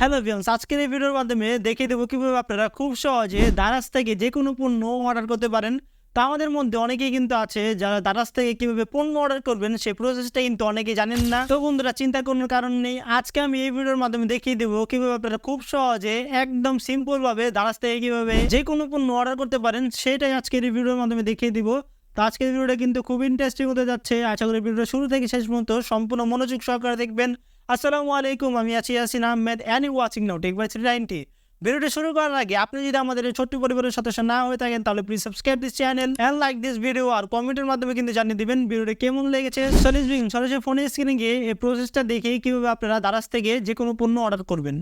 Hello ভিয়ন্স আজকের এই ভিডিওর মাধ্যমে দেখিয়ে দেবো কীভাবে আপনারা খুব সহজে দারাজ থেকে যে কোনো পণ্য অর্ডার করতে পারেন। তা আমাদের মধ্যে অনেকেই কিন্তু আছে যারা দারাজ থেকে কীভাবে পণ্য অর্ডার করবেন সেই প্রসেসটা কিন্তু অনেকেই জানেন না। তো বন্ধুরা, চিন্তা কোনো কারণ নেই। আজকে আমি এই ভিডিওর মাধ্যমে দেখিয়ে দেবো কীভাবে আপনারা খুব সহজে, একদম সিম্পলভাবে দারাজ থেকে কীভাবে যে কোনো পণ্য অর্ডার করতে পারেন, সেটাই আজকের এই ভিডিওর মাধ্যমে দেখিয়ে দিব। তো আজকের ভিডিওটা কিন্তু খুব ইন্টারেস্টিং হতে যাচ্ছে। আশা করি ভিডিওটা শুরু থেকে শেষ পর্যন্ত সম্পূর্ণ মনোযোগ সহকারে দেখবেন। আসসালামু আলাইকুম, আমি আছি Yasin Ahmed and you watching now tech by three ninety ভিডিওটি শুরু করার আগে আপনি যদি আমাদের এই ছোট্ট পরিবারের সদস্য না হয়ে থাকেন, তাহলে please subscribe this channel and like this video আর কমেন্টের মাধ্যমে কিন্তু জানিয়ে দিবেন ভিডিওটি কেমন লেগেছে। সলিস বিং সরাসরি ফোনে স্ক্রিনে গিয়ে এই প্রসেসটা দেখে কীভাবে আপনারা দারাজ থেকে যে কোনো পণ্য অর্ডার করবেন।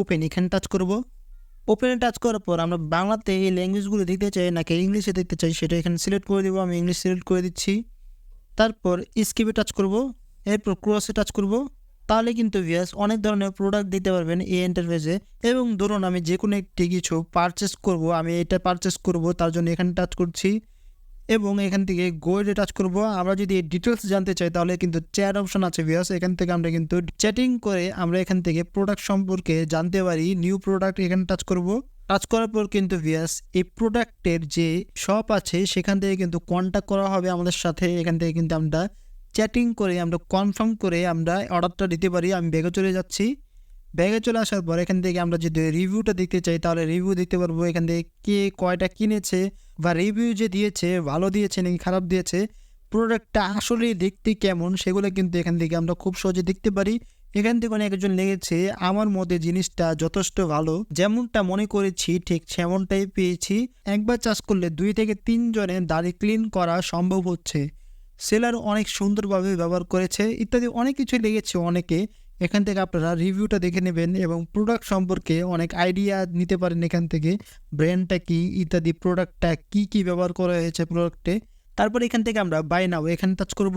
ওপেন এখানে টাচ করব। ওপেনে টাচ করার পর আমরা বাংলাতে এই ল্যাঙ্গুয়েজগুলো দেখতে চাই, নাকি ইংলিশে দেখতে চাই সেটা এখানে সিলেক্ট করে দেবো, আমি ইংলিশ সিলেক্ট করে দিচ্ছি। তারপর স্কিপে টাচ করব, এরপর ক্রসে টাচ করব। তাহলে কিন্তু ভিয়াস অনেক ধরনের প্রোডাক্ট দিতে পারবেন এই ইন্টারফেসে এবং ধরুন আমি যে কোনো একটি কিছু পারচেস করব, আমি এটা পারচেস করব, তার জন্য এখানে টাচ করছি। এবং এখান থেকে গোয়েডে টাচ করব। আমরা যদি ডিটেলস জানতে চাই, তাহলে কিন্তু চ্যাট অপশন আছে ভিয়াস এখান থেকে আমরা কিন্তু চ্যাটিং করে আমরা এখান থেকে প্রোডাক্ট সম্পর্কে জানতে পারি নিউ প্রোডাক্ট এখানে টাচ করব। টাচ করার পর কিন্তু ভিয়াস এই প্রোডাক্টের যে শপ আছে, সেখান থেকে কিন্তু কন্ট্যাক্ট করা হবে আমাদের সাথে। এখান থেকে কিন্তু আমরা চ্যাটিং করে আমরা কনফার্ম করে আমরা অর্ডারটা দিতে পারি। আমি ব্যাগে চলে যাচ্ছি। ব্যাগে চলে আসার পর এখান থেকে আমরা যদি রিভিউটা দেখতে চাই, তাহলে রিভিউ দেখতে পারব এখান থেকে কে কয়টা কিনেছে। বা রিভিউ যে দিয়েছে, ভালো দিয়েছে নাকি খারাপ দিয়েছে প্রোডাক্টটা আসলে দেখতে কেমন সেগুলো কিন্তু এখান থেকে আমরা খুব সহজে দেখতে পারি। এখান থেকে অনেক একজন লেগেছে আমার মতে জিনিসটা যথেষ্ট ভালো, যেমনটা মনে করেছি, ঠিক সেমনটাই পেয়েছি। একবার চাষ করলে দুই থেকে তিনজনের দাড়ি ক্লিন করা সম্ভব হচ্ছে। সেলার অনেক সুন্দরভাবে ব্যবহার করেছে, ইত্যাদি অনেক কিছু লেগেছে অনেকে। এখান থেকে আপনারা রিভিউটা দেখে নেবেন এবং প্রোডাক্ট সম্পর্কে অনেক আইডিয়া নিতে পারেন এখান থেকে ব্র্যান্ডটা কী, ইত্যাদি প্রোডাক্টটা কি কি ব্যবহার করা হয়েছে প্রোডাক্টে তারপর এখান থেকে আমরা বাই নাও এখানে টাচ করব।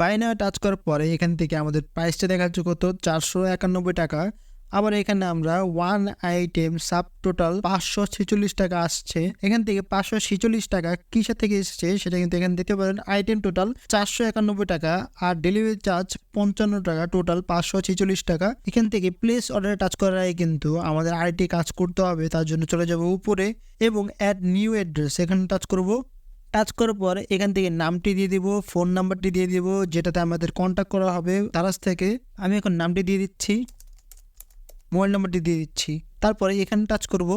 বাই নাও টাচ করার পরে এখান থেকে আমাদের প্রাইসটা দেখাচ্ছে কত চারশো একানব্বই টাকা। আবার এখানে আমরা ওয়ান আইটেম সাব টোটাল পাঁচশো ছেচল্লিশ টাকা আসছে। এখান থেকে পাঁচশো ছেচল্লিশ টাকা কিসের থেকে এসেছে সেটা কিন্তু এখানে দেখতে পারেন। আইটেম টোটাল চারশো একানব্বই টাকা আর ডেলিভারি চার্জ পঞ্চান্ন টাকা টোটাল পাঁচশো ছেচল্লিশ টাকা। এখান থেকে প্লেস অর্ডারে টাচ করার আগে কিন্তু আমাদের আইটি কাজ করতে হবে, তার জন্য চলে যাব উপরে এবং অ্যাড নিউ অ্যাড্রেস এখানে টাচ করব। টাচ করার পর এখান থেকে নামটি দিয়ে দিব ফোন নাম্বারটি দিয়ে দিব, যেটাতে আমাদের কন্ট্যাক্ট করা হবে। তারাস থেকে আমি এখন নামটি দিয়ে দিচ্ছি। মোবাইল নম্বরটি দিয়ে দিচ্ছি। তারপরে এখানে টাচ করব।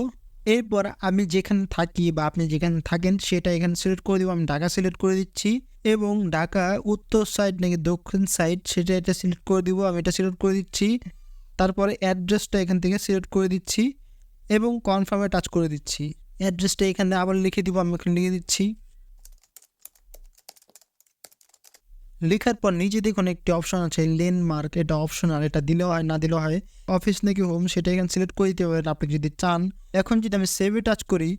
এরপর আমি যেখানে থাকি বা আপনি যেখানে থাকেন, সেটা এখানে সিলেক্ট করে দিব। আমি ঢাকা সিলেক্ট করে দিচ্ছি এবং ঢাকা উত্তর সাইড নাকি দক্ষিণ সাইড সেটা এটা সিলেক্ট করে দিব। আমি এটা সিলেক্ট করে দিচ্ছি। তারপরে অ্যাড্রেসটা এখান থেকে সিলেক্ট করে দিচ্ছি এবং কনফার্মে টাচ করে দিচ্ছি। অ্যাড্রেসটা এখানে আবার লিখে দিব, আমি এখানে লিখে দিচ্ছি। লেখার পর নিজে দেখুন একটি অপশন আছে লেন মার্ক এটা অপশনাল এটা দিলেও হয়, না দিলেও হয়। অফিস নাকি হোম সেটা এখানে সিলেক্ট করে দিতে পারেন আপনি যদি চান। এখন যদি আমি সেভে টাচ করি,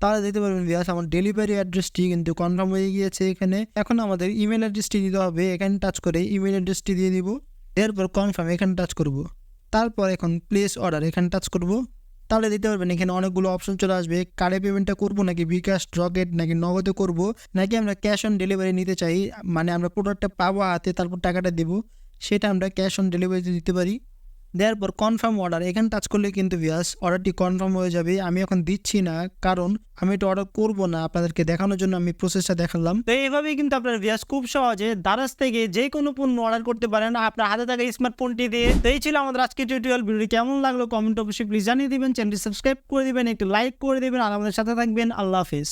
তাহলে দেখতে পারবেন বিয়াস আমার ডেলিভারি অ্যাড্রেসটি কিন্তু কনফার্ম হয়ে গিয়েছে এখানে। এখন আমাদের ইমেল অ্যাড্রেসটি দিতে হবে, এখানে টাচ করে ইমেল অ্যাড্রেসটি দিয়ে দিব, এরপর কনফার্ম এখানে টাচ করব। তারপর এখন প্লেস অর্ডার এখানে টাচ করব। তাহলে দিতে পারবেন। এখানে অনেকগুলো অপশন চলে আসবে। কার্ডে পেমেন্টটা করব নাকি বিকাশ রকেট নাকি নগদে করব? নাকি আমরা ক্যাশ অন ডেলিভারি নিতে চাই? মানে আমরা প্রোডাক্টটা পাবো হাতে, তারপর টাকাটা দেবো। সেটা আমরা ক্যাশ অন ডেলিভারিতে দিতে পারি। দেওয়ার পর কনফার্ম অর্ডার এখানে টাচ করলে কিন্তু ভিয়াস অর্ডারটি কনফার্ম হয়ে যাবে। আমি এখন দিচ্ছি না, কারণ আমি এটা অর্ডার করব না আপনাদেরকে দেখানোর জন্য আমি প্রসেসটা দেখালাম। তো এইভাবেই কিন্তু আপনার ভিয়াস খুব সহজে দারাজ থেকে যে কোনো পণ্য অর্ডার করতে পারেন আপনার হাতে থাকা স্মার্টফোনটি দিয়ে। তো এই ছিল আমাদের আজকে টিউটোরিয়াল ভিডিও কেমন লাগল কমেন্ট অবশ্যই প্লিজ জানিয়ে দিবেন। চ্যানেলটি সাবস্ক্রাইব করে দিবেন, একটু লাইক করে দিবেন, আর আমাদের সাথে থাকবেন। আল্লাহ হাফিজ।